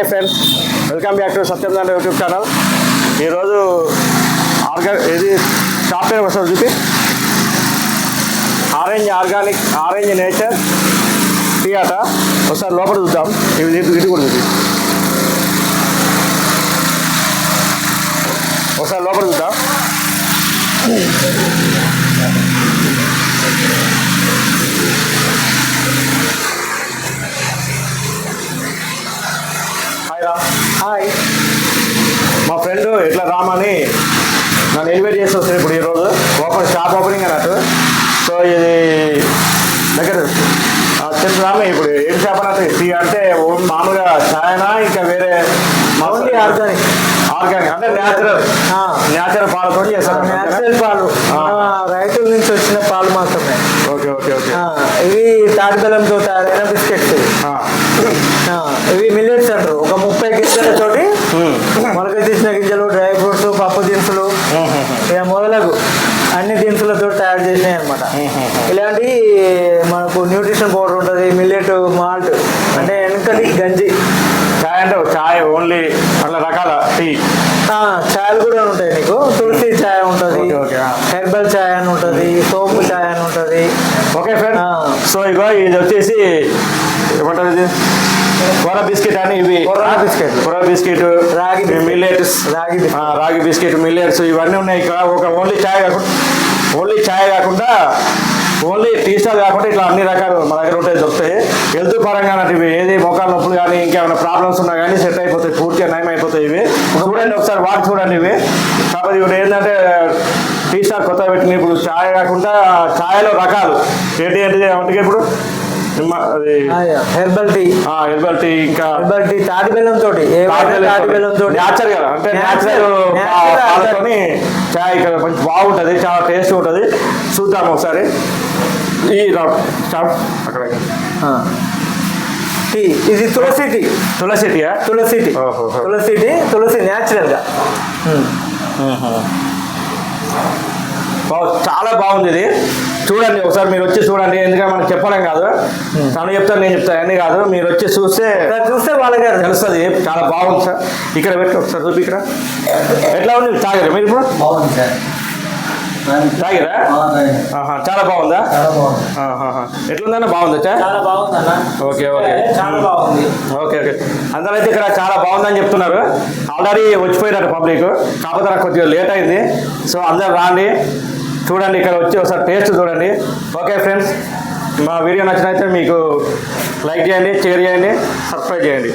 Hi friends. Welcome back to Satyam YouTube channel. ఈరోజు ఆర్గా ఇది షాప్ పేరు వస్తుంది చూపి. Orange organic orange nature tea ఆట. ఒకసారి లోపల చూద్దాం. ఇవి ఇది ఇది కూడా చూపి. ఒకసారి లోపల చూద్దాం. హాయ్ మా ఫ్రెండ్ ఇట్లా రామని నన్ను ఇన్వైట్ చేసి వస్తుంది ఇప్పుడు ఈరోజు ఓపెన్ షాప్ ఓపెనింగ్ అన్నట్టు సో ఇది దగ్గర తెలుసు రామే ఇప్పుడు. ఏం షాప్ అన్నట్టు టీ అంటే మామూలుగా చాయనా ఇంకా వేరే ఓన్లీ ఆర్గానిక్ ఆర్గానిక్ అంటే న్యాచురల్. న్యాచురల్ పాలతో చేస్తారు న్యాచురల్ పాలు. రైతుల నుంచి వచ్చిన పాలు మాత్రమే. Okay okay okay. ఇవి తాటి బెల్లంతో తయారైన బిస్కెట్స్. ఇవి మిల్లెట్స్ అన్ని దినుసులతో తయారు చేసినాయి అనమాట ఇలాంటి మనకు న్యూట్రిషన్ పౌడర్ ఉంటుంది మిల్లెట్ మాల్ట్ అంటే వెనకటి గంజి. చాయ్ అంటే చాయ్ ఓన్లీ అట్లా రకాల టీ. ఛాయలు కూడా ఉంటాయి నీకు. తులసి ఛాయ్ ఉంటుంది. హెర్బల్ ఛాయ్ అని ఉంటుంది సోపు ఛాయ్ అని ఉంటుంది. Okay friend. సో ఇగో ఇది వచ్చేసి ఏమంటారు ఇది? కొర బిస్కెట్ అని ఇవి. బిస్కెట్. కొర బిస్కెట్ రాగి. మిల్లెట్స్. రాగి. రాగి బిస్కెట్ మిల్లెట్స్ ఇవన్నీ ఉన్నాయి ఇక్కడ. ఒక ఓన్లీ చాయ్ కాకుండా ఓన్లీ చాయ్ కాకుండా ఓన్లీ టీ స్టాల్ కాకుండా ఇట్లా అన్ని రకాలు మన దగ్గర ఉంటాయి దొరుకుతాయి. హెల్త్ పరంగా ఇవి ఏది మొక్కల నొప్పులు కానీ ఇంకేమైనా ప్రాబ్లమ్స్ ఉన్నా కానీ సెట్ అయిపోతాయి పూర్తిగా నయం అయిపోతాయి ఇవి చూడండి ఒకసారి వాటి చూడండి ఇవి. కాకపోతే ఇప్పుడు ఏంటంటే టీ స్టాల్ కొత్తగా పెట్టిన ఇప్పుడు చాయ్ కాకుండా చాయ్లో రకాలు. ఏంటి ఏంటిది ఏమంటే ఇప్పుడు? Herbal tea. హెర్బల్ టీ ఇంకా హెర్బల్ టీ తాటి బెల్లం తోటి. తాటి బెల్లం తోటి న్యాచురల్ కదా. అంటే న్యాచురల్ పాలతోని చాయ్ ఇక్కడ కొంచెం బాగుంటుంది. చాలా టేస్ట్ ఉంటుంది. చూద్దాం ఒకసారి. ఈ రా- స్టాప్ అక్కడ. టీ. ఇది తులసి టీ. తులసి టీయా? తులసి టీ. తులసి టీ తులసి న్యాచురల్గా. బాగు- చాలా బాగుంది ఇది. చూడండి ఒకసారి మీరు వచ్చి చూడండి. ఎందుకంటే మనకు చెప్పడం కాదు. తను చెప్తాను నేను చెప్తాను అన్నీ కాదు. మీరు వచ్చి చూస్తే చూస్తే వాళ్ళకి. తెలుస్తుంది. చాలా బాగుంది సార్. ఇక్కడ పెట్టి ఒకసారి చూపి ఇక్కడ. ఎట్లా ఉంది? తాగారా మీరు ఇప్పుడు? బాగుంది సార్. తాగిరా? చాలా బాగుందా. ఎట్లుందన్న? బాగుందా చా చాలా బాగుంది అన్న ఓకే. Okay okay okay. అందరూ అయితే ఇక్కడ చాలా బాగుందని చెప్తున్నారు. ఆల్రెడీ వచ్చిపోయినారు పబ్లిక్. కాకపోతే నాకు కొద్దిగా లేట్ అయింది. సో అందరు రాండి. చూడండి ఇక్కడ వచ్చి ఒకసారి టేస్ట్ చూడండి. ఓకే ఫ్రెండ్స్ మా వీడియో నచ్చినైతే మీకు లైక్ చేయండి షేర్ చేయండి సబ్స్క్రైబ్ చేయండి.